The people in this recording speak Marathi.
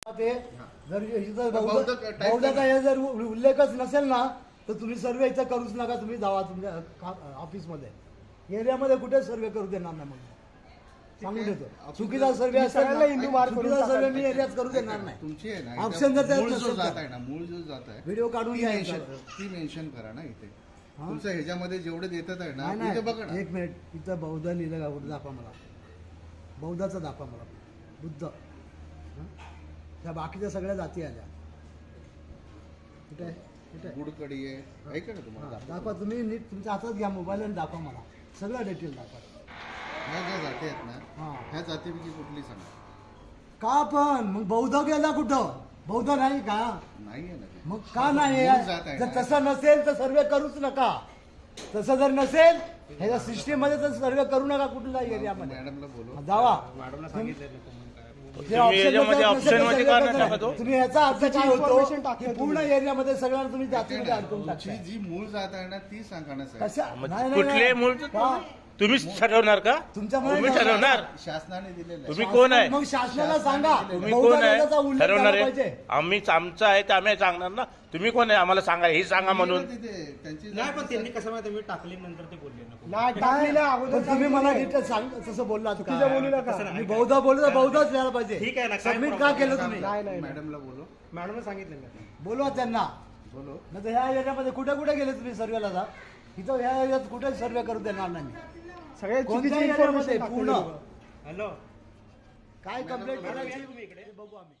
ते जर इथं बौद्ध बौद्ध type बौद्धाचा हे जर उल्लेखच नसेल ना तर तुम्ही सर्वे इथं करूच नका तुम्ही जावा तुमच्या ऑफिसमध्ये. एरियामध्ये कुठे सर्वे करू देणार नाही मग सांगून देतो. चुकीचा सर्वे असेल हिंदू करून चुकीचा सर्वे मी एरियात करू देणार नाही. तुमची आहे ना Option जर त्यात मूळ जो जात. आहे ना मूळ जो जात आहे व्हिडिओ काढून घ्या. ती मेन्शन करा ना इथे? तुमचं ह्याच्यामध्ये जेवढे देतात आहे ना इथे बघा एक मिनिट. इथं बौद्ध लिहिलं दाखवा मला. बौद्धाचा दाखवा मला. बुद्ध. हं? त्या बाकीच्या सगळ्या जाती आल्या. कुठे? आहे? कुठे? आहे? गुडकडी आहे. ऐका ना तुम्हाला हा. दाखवा. तुम्ही नीट तुमच्या हातात घ्या मोबाईल आणि दाखवा मला. सगळं डिटेल दाखवा. ह्या ज्या जाती आहेत ना हा. ह्या जातीपैकी कुठली सांगा. का पण? मग बौद्ध गेला कुठं? बौद्ध नाही का? नाहीये ना ते. मग का नाही मूळ जात आहे जर ना. तसं नसेल तर सर्वे करूच नका. तसं जर नसेल ह्याच्या सिस्टीममध्ये तर सर्वे करू नका कुठल्या एरियामध्ये. मॅडमला बोलू जावा. तुम्ही याच्यामध्ये option मध्ये का नाही टाकत हो? तुम्ही याचा अर्थ काय information होतो टाकताय की पूर्ण एरियामध्ये सगळ्यांना तुम्ही जातीमध्ये अडकून तुमची टाकताय जी मूळ जात आहे ना ती सांगा ना साहेब कशा मग नाही, नाही, कुठले. मूळ का? तुम्हीच ठरवणार का? तुमच्या तुम्ही ठरवणार. शासनाने दिलेलं तुम्ही कोण आहे? मग शासनाला सांगा. तुम्ही कोण आहे? उल्लेख ठरवणार झाला आहे. पाहिजे. आम्हीच आमचं आहे ते आम्ही सांगणार ना. तुम्ही कोण आहे? आम्हाला सांगा. हे सांगा म्हणून. तिथे त्यांची नाही पण त्यांनी कसं माहिती मी टाकली नंतर ते बोलले नको. नाही टाकलेलं नाही, अगोदर पण तुम्ही मला सांग तसं बोललात चुकीचं बोलू नका. मी बौद्ध बोललो तर पाहिजे. ठीक आहे ना, काय सबमिट का problem केलं. तुम्ही? नाही नाही नाही. मॅडमला बोलू. मॅडमने सांगितलं मी बोलवा त्यांना. बोलो. नाही तर ह्या एरियामध्ये कुठे कुठे गेले तुम्ही सर्वेला जा इथं ह्या एरियात कुठे सर्वे करू देणार नाही मी. सगळे कोणत्या चुकीची एरियामध्ये इन्फॉर्मेशन पूर्ण हॅलो काय कंप्लेंट करायची तुम्ही इकडे. ते बघू आम्ही